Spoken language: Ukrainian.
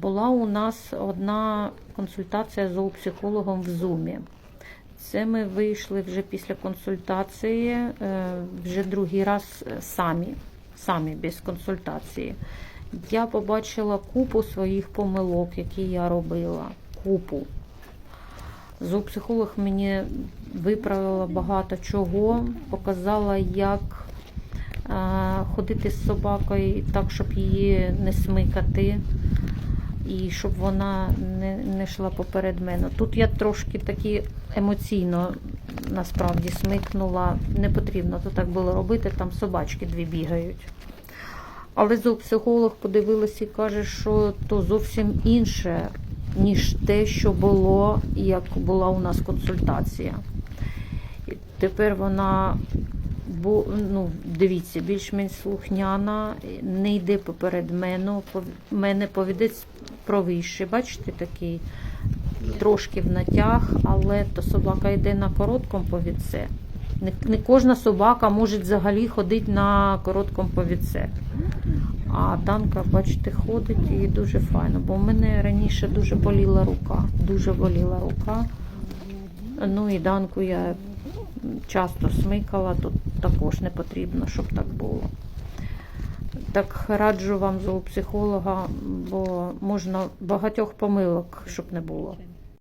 була у нас одна консультація з зоопсихологом в Зумі. Це ми вийшли вже після консультації, е, вже другий раз самі, самі без консультації. Я побачила купу своїх помилок, які я робила. Купу. Зоопсихолог мені виправила багато чого, показала, як е, ходити з собакою так, щоб її не смикати, і щоб вона не, не йшла поперед мене. Тут я трошки таки емоційно насправді смикнула. Не потрібно то так було робити, там собачки дві бігають. Але зоопсихолог подивилася і каже, що то зовсім інше, ніж те, що було, як була у нас консультація. І тепер вона бу- ну, дивіться, більш-менш слухняна, не йде поперед мене, мене повідець правіше. Бачите, такий трошки в натяг, але то собака йде на короткому повідце. Не, не кожна собака може взагалі ходити на короткому повідце. А Данка, бачите, ходить і дуже файно. Бо в мене раніше дуже боліла рука. Дуже боліла рука. Ну і Данку я часто смикала, тут також не потрібно, щоб так було. Так раджу вам зоопсихолога, бо можна багатьох помилок, щоб не було.